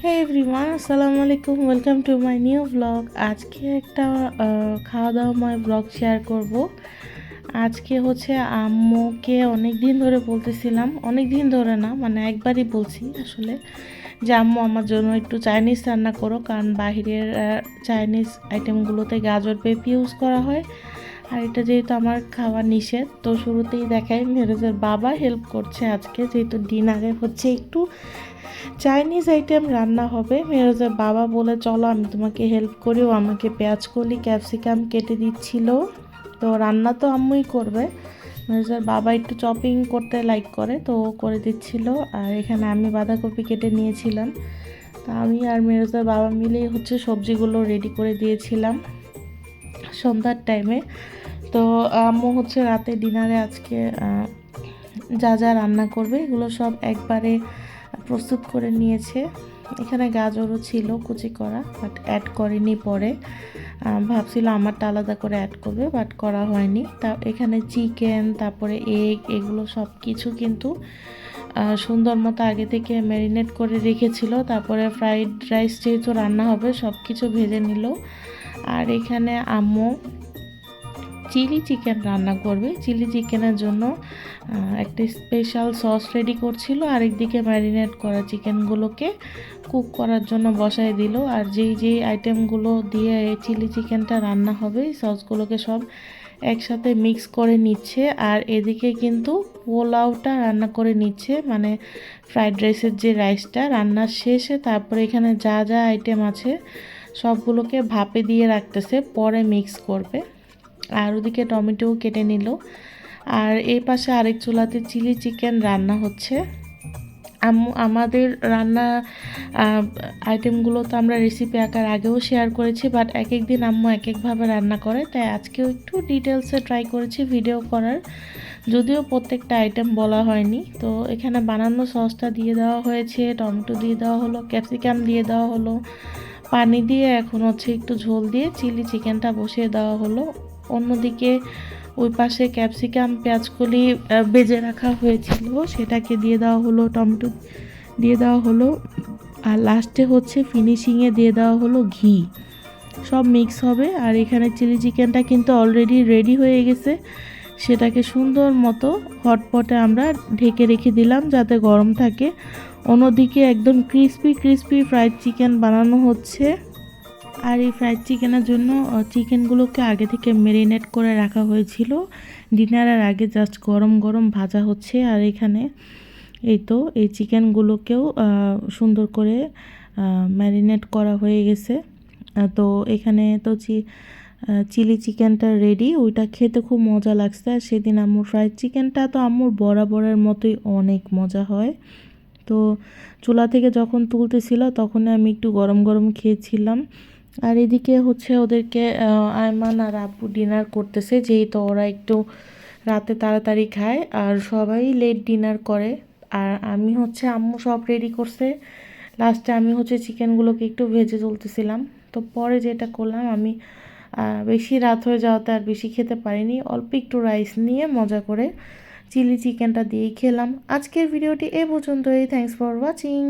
হে everyone আসসালামু আলাইকুম welcome to my new blog আজকে একটা খাওয়া দাওয়াময় ব্লগ শেয়ার করব। আজকে হচ্ছে আম্মুকে অনেক দিন ধরে বলতেছিলাম অনেক দিন ধরে না মানে একবারই বলছি আসলে যে, আম্মু, আমার জন্য একটু চাইনিজ রান্না করো, কারণ বাহিরের চাইনিজ আইটেমগুলোতে গাজর পেঁপে ইউজ করা হয়। আর এটা যেহেতু আমার খাওয়া নিষেধ, তো শুরুতেই দেখাই মেরোজের বাবা হেল্প করছে আজকে। যেহেতু ডিনারে হচ্ছে একটু চাইনিজ আইটেম রান্না হবে মেরোজের বাবা বলে, চলো আমি তোমাকে হেল্প করি, ও আমাকে পেঁয়াজ, কলি ক্যাপসিকাম কেটে দিচ্ছিল। তো রান্না তো আম্মুই করবে। মেরোজের বাবা একটু চপিং করতে লাইক করে, তো ও করে দিচ্ছিল। আর এখানে আমি বাঁধাকপি কেটে নিয়েছিলাম। তা আমি আর মেরোজের বাবা মিলেই হচ্ছে সবজিগুলো রেডি করে দিয়েছিলাম। সন্ধ্যার টাইমে তো আম্মু হচ্ছে রাতে ডিনারে আজকে যা যা রান্না করবে, এগুলো সব একবারে প্রস্তুত করে নিয়েছে। এখানে গাজরও ছিল কুচি করা বাট অ্যাড করেনি পরে। ভাবছিল আমারটা আলাদা করে অ্যাড করবে বাট করা হয়নি। তা, এখানে চিকেন, তারপরে এগ এগুলো সব কিছু কিন্তু সুন্দর মতো আগে থেকে ম্যারিনেট করে রেখেছিল। তারপরে ফ্রাইড রাইস যেহেতু রান্না হবে সব কিছু ভেজে নিল। আর এখানে আম্মু চিলি চিকেন রান্না করবে। চিলি চিকেনের জন্য একটা স্পেশাল সস রেডি করছিল। আরেকদিকে ম্যারিনেট করা চিকেনগুলোকে কুক করার জন্য বসায় দিল। আর যেই যেই আইটেমগুলো দিয়ে চিলি চিকেনটা রান্না হবে সসগুলোকে সব একসাথে মিক্স করে নিচ্ছে। আর এদিকে কিন্তু পোলাওটা রান্না করে নিচ্ছে। মানে ফ্রাইড রাইসের যে রাইসটা রান্নার শেষে তারপরে এখানে যা যা আইটেম আছে, সবগুলোকে ভাপে দিয়ে রাখতেছে, পরে মিক্স করবে। আর ওদিকে টমেটোও কেটে নিল। আর এই পাশে আরেক চুলাতে চিলি চিকেন রান্না হচ্ছে। আমাদের রান্না আইটেমগুলো তো আমরা রেসিপি আঁকার আগেও শেয়ার করেছি বাট এক এক দিন আম্মু এক একভাবে রান্না করে, তাই আজকেও একটু ডিটেলসে ট্রাই করেছি ভিডিও করার। যদিও প্রত্যেকটা আইটেম বলা হয়নি, তো এখানে বানানো সসটা দিয়ে দেওয়া হয়েছে, টমেটো দিয়ে দেওয়া হলো ক্যাপসিকাম দিয়ে দেওয়া হলো, পানি দিয়ে এখন হচ্ছে একটু ঝোল দিয়ে চিলি চিকেনটা বসিয়ে দেওয়া হলো। অন্যদিকে ওই পাশে ক্যাপসিকাম, পেঁয়াজকলি বেজে রাখা হয়েছিল। সেটাকে দিয়ে দেওয়া হলো, টমেটো দিয়ে দেওয়া হলো। আর লাস্টে হচ্ছে ফিনিশিংয়ে দিয়ে দেওয়া হলো ঘি। সব মিক্স হবে। আর এখানে চিলি চিকেনটা কিন্তু অলরেডি রেডি হয়ে গেছে। সেটাকে সুন্দর মতো হটপটে আমরা ঢেকে রেখে দিলাম যাতে গরম থাকে। অন্যদিকে একদম ক্রিস্পি ক্রিস্পি ফ্রাইড চিকেন বানানো হচ্ছে। আর এই ফ্রাইড চিকেনের জন্য চিকেনগুলোকে আগে থেকে মেরিনেট করে রাখা হয়েছিল। ডিনারের আগে জাস্ট গরম গরম ভাজা হচ্ছে। আর এখানে এই তো, এই চিকেনগুলোকেও সুন্দর করে ম্যারিনেট করা হয়ে গেছে। তো এখানে তো চি চিলি চিকেনটা রেডি ওইটা খেতে খুব মজা লাগছে। আর সেদিন আম্মুর ফ্রাইড চিকেনটা তো আম্মুর বরাবরের মতোই অনেক মজা হয়। তো চুলা থেকে যখন তুলতেছিল তখন আমি একটু গরম গরম খেয়েছিলাম। আর এদিকে হচ্ছে ওদেরকে আয়মান আর আব্বু ডিনার করতেছে, যেহেতু ওরা একটু রাতে তাড়াতাড়ি খায়, আর সবাই লেট ডিনার করে। আর আমি হচ্ছে আম্মু সব রেডি করছে। লাস্টে আমি হচ্ছে চিকেনগুলোকে একটু ভেজে তুলতেছিলাম তো পরে যেটা করলাম, আমি বেশি রাত হয়ে যাওয়াতে আর বেশি খেতে পারিনি। অল্প একটু রাইস নিয়ে মজা করে চিলি চিকেনটা দিয়েই খেলাম। আজকের ভিডিওটি এ পর্যন্তই। Thanks for watching